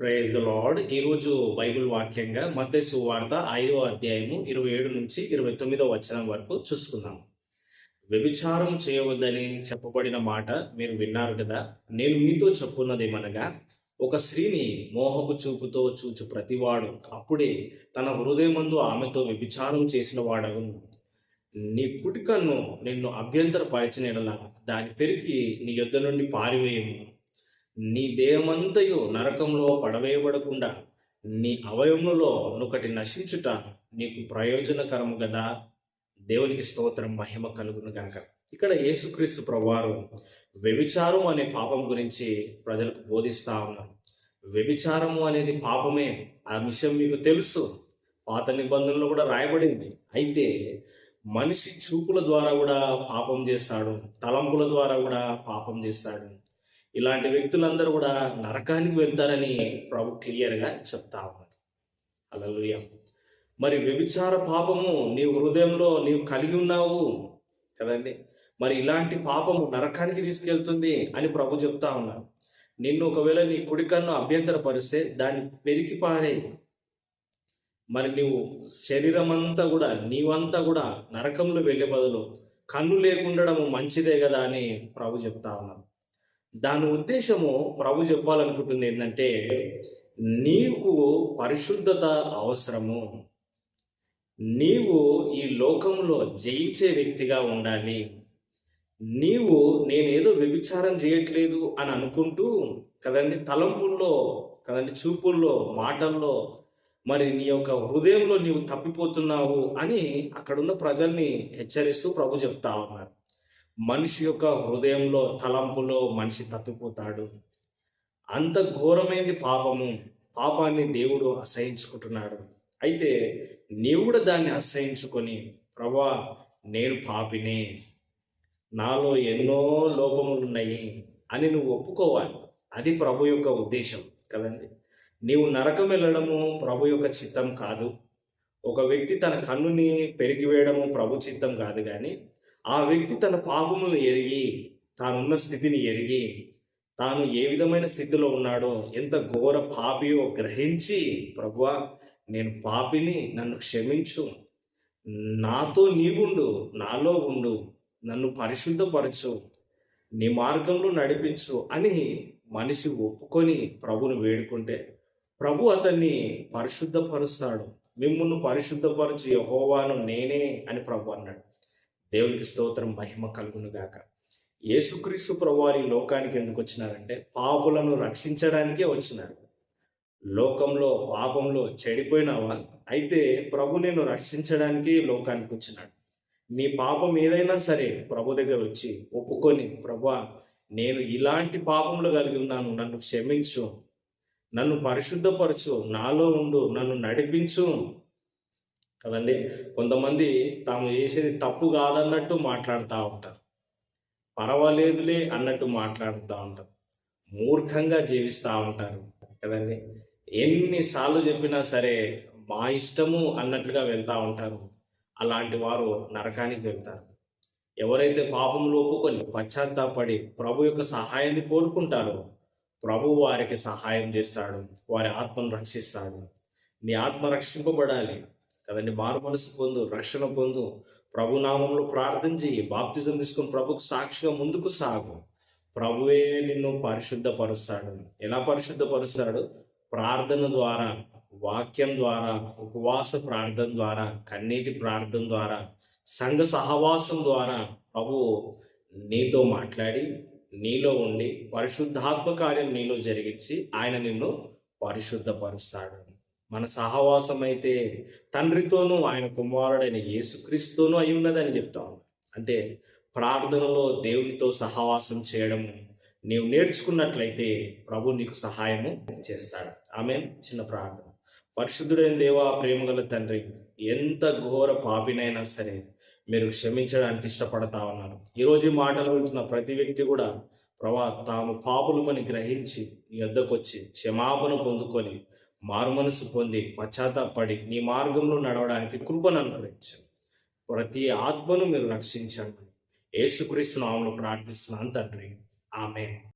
Praise Lord ఈరోజు Bible వాక్యంగా మధ్య సువార్త ఐదో అధ్యాయము ఇరవై ఏడు నుంచి ఇరవై తొమ్మిదో వచనం వరకు చూసుకుందాం. వ్యభిచారం చేయవద్దని చెప్పబడిన మాట మీరు విన్నారు కదా? నేను మీతో చెప్పున్నదేమనగా ఒక స్త్రీని మోహపు చూపుతో చూచు ప్రతివాడు అప్పుడే తన హృదయమందు ఆమెతో వ్యభిచారం చేసిన వాడను నీ కుటికను నిన్ను అభ్యంతరపరిచిన దాని పెరిగి నీ యొద్ద నుండి పారివేయము. నీ దేహమంతయు నరకంలో పడవేయబడకుండా నీ అవయములలో నొకటి నశించుట నీకు ప్రయోజనకరము కదా దేవునికి స్తోత్రం మహిమ కలుగును గాక. ఇక్కడ యేసుక్రీస్తు ప్రభువారు వ్యభిచారం అనే పాపం గురించి ప్రజలకు బోధిస్తా ఉన్నారు. వ్యభిచారము అనేది పాపమే. ఆ విషయం మీకు తెలుసు. పాత నిబంధనలు కూడా రాయబడింది. అయితే మనిషి చూపుల ద్వారా కూడా పాపం చేస్తాడు. తలంపుల ద్వారా కూడా పాపం చేస్తాడు. ఇలాంటి వ్యక్తులందరూ కూడా నరకానికి వెళ్తారని ప్రభు క్లియర్గా చెప్తా ఉన్నారు. అలలుయ మరి వ్యభిచార పాపము నీ హృదయంలో నీవు కలిగి ఉన్నావు కదండి? మరి ఇలాంటి పాపము నరకానికి తీసుకెళ్తుంది అని ప్రభు చెప్తా ఉన్నారు. నిన్ను ఒకవేళ నీ కుడికన్ను అభ్యంతరపరిస్తే దాన్ని పెరికి పారే. మరి నీవు శరీరం అంతా కూడా నీవంతా కూడా నరకంలో వెళ్ళే బదులు కన్ను లేకుండడం మంచిదే కదా అని ప్రభు చెప్తా ఉన్నాను దాని ఉద్దేశము ప్రభు చెప్పాలనుకుంటుంది ఏంటంటే నీకు పరిశుద్ధత అవసరము. నీవు ఈ లోకంలో జయించే వ్యక్తిగా ఉండాలి. నీవు నేనేదో వ్యభిచారం చేయట్లేదు అని అనుకుంటూ కదండి తలంపుల్లో కదండి చూపుల్లో మాటల్లో మరి నీ యొక్క హృదయంలో నీవు తప్పిపోతున్నావు అని అక్కడున్న ప్రజల్ని హెచ్చరిస్తూ ప్రభు చెప్తా ఉన్నారు. మనిషి యొక్క హృదయంలో తలంపులో మనిషి తప్పిపోతాడు. అంత ఘోరమైనది పాపము పాపాన్ని దేవుడు అసహించుకుంటున్నాడు. అయితే నీవు కూడా దాన్ని అసహించుకొని ప్రభా నేను పాపినే. నాలో ఎన్నో లోపములు ఉన్నాయి అని నువ్వు ఒప్పుకోవాలి. అది ప్రభు యొక్క ఉద్దేశం కదండి. నీవు నరకం వెళ్ళడము ప్రభు యొక్క చిత్తం కాదు. ఒక వ్యక్తి తన కన్నుని పెరిగివేయడము ప్రభు చిత్తం కాదు కానీ ఆ వ్యక్తి తన పాపములను ఎరిగి తానున్న స్థితిని ఎరిగి తాను ఏ విధమైన స్థితిలో ఉన్నాడో ఎంత ఘోర పాపియో గ్రహించి ప్రభువా నేను పాపిని నన్ను క్షమించు. నాతో నీవుండు నాలో ఉండు నన్ను పరిశుద్ధపరచు. నీ మార్గంలో నడిపించు అని మనిషి ఒప్పుకొని ప్రభుని వేడుకుంటే ప్రభు అతన్ని పరిశుద్ధపరుస్తాడు. మిమ్మల్ని పరిశుద్ధపరచు యహోవాను నేనే అని ప్రభు అన్నాడు. దేవునికి స్తోత్రం మహిమ కలుగును గాక. యేసుక్రీస్తు ప్రభువారి లోకానికి ఎందుకు వచ్చినారంటే పాపులను రక్షించడానికే వచ్చినారు. లోకంలో పాపంలో చెడిపోయినావా అయితే ప్రభు నేను రక్షించడానికి లోకానికి వచ్చినాడు. నీ పాపం ఏదైనా సరే ప్రభు దగ్గర వచ్చి ఒప్పుకొని ప్రభా నేను ఇలాంటి పాపములు కలిగి ఉన్నాను. నన్ను క్షమించు. నన్ను పరిశుద్ధపరచు. నాలో ఉండు. నన్ను నడిపించు. కదండి? కొంతమంది తాము చేసేది తప్పు కాదన్నట్టు మాట్లాడుతూ ఉంటారు. పర్వాలేదులే అన్నట్టు మాట్లాడుతూ ఉంటారు. మూర్ఖంగా జీవిస్తూ ఉంటారు. కదండి? ఎన్నిసార్లు చెప్పినా సరే మా ఇష్టము అన్నట్లుగా వెళ్తూ ఉంటారు. అలాంటి వారు నరకానికి వెళ్తారు. ఎవరైతే పాపంలో ఒప్పుకొని పశ్చాత్తాపడి ప్రభు యొక్క సహాయాన్ని కోరుకుంటారో ప్రభు వారికి సహాయం చేస్తాడు. వారి ఆత్మను రక్షిస్తాడు. నీ ఆత్మ రక్షింపబడాలి. కదండి? మారు మనసు పొందు రక్షణ పొందు. ప్రభు నామంలో ప్రార్థన చెయ్యి. బాప్తిజం తీసుకుని ప్రభుకు సాక్షిగా ముందుకు సాగు. ప్రభువే నిన్ను పరిశుద్ధపరుస్తాడు. ఎలా పరిశుద్ధపరుస్తాడు? ప్రార్థన ద్వారా వాక్యం ద్వారా ఉపవాస ప్రార్థన ద్వారా కన్నీటి ప్రార్థన ద్వారా సంఘ సహవాసం ద్వారా ప్రభు నీతో మాట్లాడి నీలో ఉండి పరిశుద్ధాత్మ కార్యం నీలో జరిగించి ఆయన నిన్ను పరిశుద్ధపరుస్తాడు. మన సహవాసం అయితే తండ్రితోనూ ఆయన కుమారుడైన యేసుక్రీస్తుతోనూ అయి ఉన్నదని చెప్తాం అంటే ప్రార్థనలో దేవునితో సహవాసం చేయడము నీవు నేర్చుకున్నట్లయితే ప్రభు నీకు సహాయము చేస్తాడు. ఆమె చిన్న ప్రార్థన. పరిశుద్ధుడైన దేవా ప్రేమగల తండ్రి ఎంత ఘోర పాపినైనా సరే మీరు క్షమించడానికి ఇష్టపడతా ఉన్నారు. ఈరోజు మాటలు వింటున్న ప్రతి వ్యక్తి కూడా ప్రభా తాము పాపులమని గ్రహించి నీ వద్దకు వచ్చి క్షమాపణ పొందుకొని మారుమనసు పొంది పశ్చాత్తాపడి నీ మార్గంలో నడవడానికి కృపను అనుగ్రహించండి ప్రతి ఆత్మను మీరు రక్షించండి. ఏసుక్రీస్తు నామను ప్రార్థిస్తున్నాను తండ్రి. ఆమె